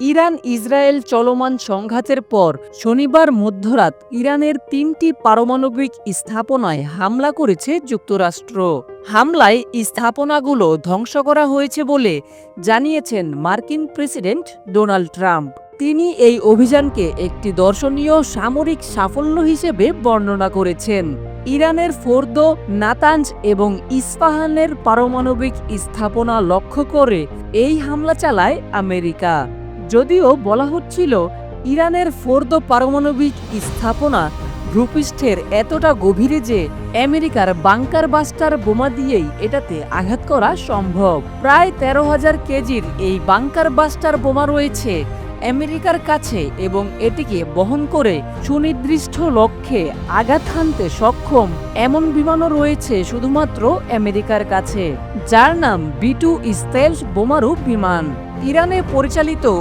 Iran Israel চলমান সংঘাতের পর শনিবার মধ্যরাত ইরানের তিনটি পারমাণবিক স্থাপনায় হামলা করেছে যুক্তরাষ্ট্র। হামলায় স্থাপনাগুলো ধ্বংস করা হয়েছে বলে জানিয়েছেন মার্কিন প্রেসিডেন্ট ডোনাল্ড ট্রাম্প। তিনি এই অভিযানকে একটি দর্শনীয় সামরিক সাফল্য হিসেবে বর্ণনা করেছেন। ইরানের ফোর্দো, নাতাঞ্জ এবং ইস্পাহানের পারমাণবিক স্থাপনা লক্ষ্য করে এই হামলা চালায় আমেরিকা। যদিও বলা হচ্ছিল, ইরানের ফোর্দো পারমাণবিক স্থাপনা ভূপৃষ্ঠের এতটা গভীরে যে আমেরিকার বাংকার বাস্টার বোমা দিয়েই এটাতে আঘাত করা সম্ভব। প্রায় তেরো হাজার কেজির এই বাংকার বাস্টার বোমা রয়েছে আমেরিকার কাছে এবং এটিকে বহন করে সুনির্দিষ্ট লক্ষ্যে আঘাত হানতে সক্ষম এমন বিমানও রয়েছে শুধুমাত্র আমেরিকার কাছে, যার নাম বি টু বোমারু বিমান। ইরানে পরিচালিত